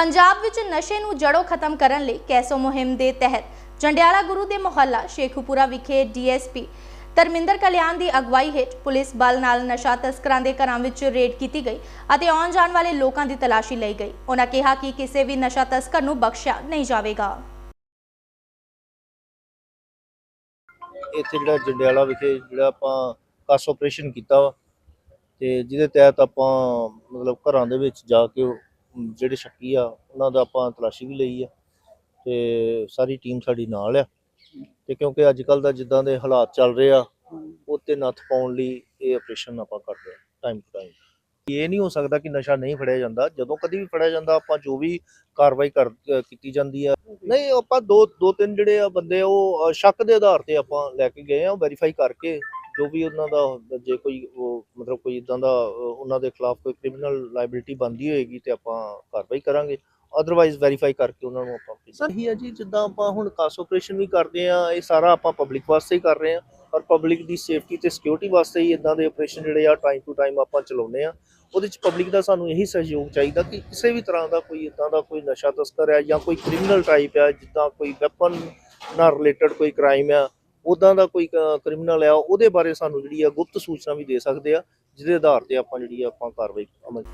ਪੰਜਾਬ ਵਿੱਚ ਨਸ਼ੇ ਨੂੰ ਜੜੋਂ ਖਤਮ ਕਰਨ ਲਈ ਕੈਸੋ ਮੁਹਿੰਮ ਦੇ ਤਹਿਤ ਜੰਡਿਆਲਾ ਗੁਰੂ ਦੇ ਮੁਹੱਲਾ ਸ਼ੇਖੂਪੁਰਾ ਵਿਖੇ ਡੀਐਸਪੀ ਧਰਮਿੰਦਰ ਕਲਿਆਣ ਦੀ ਅਗਵਾਈ ਹੇਠ ਪੁਲਿਸ ਬਲ ਨਾਲ ਨਸ਼ਾ ਤਸਕਰਾਂ ਦੇ ਘਰਾਂ ਵਿੱਚ ਰੇਡ ਕੀਤੀ ਗਈ ਅਤੇ ਆਉਣ ਜਾਣ ਵਾਲੇ ਲੋਕਾਂ ਦੀ ਤਲਾਸ਼ੀ ਲਈ ਗਈ। ਉਹਨਾਂ ਕਿਹਾ ਕਿ ਕਿਸੇ ਵੀ ਨਸ਼ਾ ਤਸਕਰ ਨੂੰ ਬਖਸ਼ਿਆ ਨਹੀਂ ਜਾਵੇਗਾ। ਇੱਥੇ ਜਿਹੜਾ ਜੰਡਿਆਲਾ ਵਿਖੇ ਜਿਹੜਾ ਆਪਾਂ ਕਾਸ ਆਪਰੇਸ਼ਨ ਕੀਤਾ ਤੇ ਜਿਹਦੇ ਤਹਿਤ ਆਪਾਂ ਮਤਲਬ ਘਰਾਂ ਦੇ ਵਿੱਚ ਜਾ ਕੇ ਜਿਹੜੇ ਸ਼ੱਕੀ ਆ, ਉਹਨਾਂ ਦਾ ਆਪਾਂ ਤਲਾਸ਼ੀ ਵੀ ਲਈ ਆ ਤੇ ਸਾਰੀ ਟੀਮ ਸਾਡੀ ਨਾਲ ਆ। ਤੇ ਕਿਉਂਕਿ ਅੱਜ ਕੱਲ ਦਾ ਜਿੱਦਾਂ ਦੇ ਹਾਲਾਤ ਚੱਲ ਰਹੇ ਆ ਉਹ ਨੱਥ ਪਾਉਣ ਲਈ ਇਹ ਆਪਰੇਸ਼ਨ ਆਪਾਂ ਕਰਦੇ ਆ ਟਾਈਮ ਟੂ ਟਾਈਮ ਇਹ ਨਹੀਂ ਹੋ ਸਕਦਾ ਕਿ ਨਸ਼ਾ ਨਹੀਂ ਫੜਿਆ ਜਾਂਦਾ। ਜਦੋਂ ਕਦੀ ਵੀ ਫੜਿਆ ਜਾਂਦਾ, ਆਪਾਂ ਜੋ ਵੀ ਕਾਰਵਾਈ ਕਰ ਕੀਤੀ ਜਾਂਦੀ ਆ। ਨਹੀਂ, ਆਪਾਂ ਦੋ ਦੋ ਤਿੰਨ ਜਿਹੜੇ ਆ ਬੰਦੇ ਉਹ ਸ਼ੱਕ ਦੇ ਆਧਾਰ ਤੇ ਆਪਾਂ ਲੈ ਕੇ ਗਏ ਆ ਵੈਰੀਫਾਈ ਕਰਕੇ ਜੋ ਵੀ ਉਹਨਾਂ ਦਾ ਜੇ ਕੋਈ ਉਹ ਮਤਲਬ ਕੋਈ ਇਦਾਂ ਦਾ ਉਹਨਾਂ ਦੇ ਖਿਲਾਫ ਕੋਈ ਕ੍ਰਿਮੀਨਲ ਲਾਇਬਿਲਿਟੀ ਬਣਦੀ ਹੋਏਗੀ ਤੇ ਆਪਾਂ ਕਾਰਵਾਈ ਕਰਾਂਗੇ। ਅਦਰਵਾਈਜ਼ ਵੈਰੀਫਾਈ ਕਰਕੇ ਉਹਨਾਂ ਨੂੰ ਆਪਾਂ ਸਰ ਹੀ ਹੈ ਜੀ, ਜਿੱਦਾਂ ਆਪਾਂ ਹੁਣ ਕਾਸ ਆਪਰੇਸ਼ਨ ਵੀ ਕਰਦੇ ਆ ਇਹ ਸਾਰਾ ਆਪਾਂ ਪਬਲਿਕ ਵਾਸਤੇ ਹੀ ਕਰ ਰਹੇ ਆ ਔਰ ਪਬਲਿਕ ਦੀ ਸੇਫਟੀ ਤੇ ਸਿਕਿਉਰਿਟੀ ਵਾਸਤੇ ਹੀ ਇਦਾਂ ਦੇ ਆਪਰੇਸ਼ਨ ਜਿਹੜੇ ਆ ਟਾਈਮ ਟੂ ਟਾਈਮ ਆਪਾਂ ਚਲਾਉਂਦੇ ਆ ਉਹਦੇ ਚ ਪਬਲਿਕ ਦਾ ਸਾਨੂੰ ਇਹੀ ਸਹਿਯੋਗ ਚਾਹੀਦਾ ਕਿ ਕਿਸੇ ਵੀ ਤਰ੍ਹਾਂ ਦਾ ਕੋਈ ਇਦਾਂ ਦਾ ਕੋਈ ਨਸ਼ਾ ਤਸਕਰ ਹੈ ਜਾਂ ਕੋਈ ਕ੍ਰਿਮੀਨਲ ਟਾਈਪ ਹੈ, ਜਿੱਦਾਂ ਕੋਈ ਵੈਪਨ ਨਾਲ ਰਿਲੇਟਡ ਕੋਈ ਕ੍ਰਾਈਮ ਆ ਉਦਾਂ ਦਾ ਕੋਈ ਕ੍ਰਿਮੀਨਲ ਆ, ਉਹਦੇ ਬਾਰੇ ਸਾਨੂੰ ਜਿਹੜੀ ਆ ਗੁਪਤ ਸੂਚਨਾ ਵੀ ਦੇ ਸਕਦੇ ਆ, ਜਿਹਦੇ ਆਧਾਰ ਤੇ ਆਪਾਂ ਜਿਹੜੀ ਆ ਆਪਾਂ ਕਾਰਵਾਈ ਅਮਲ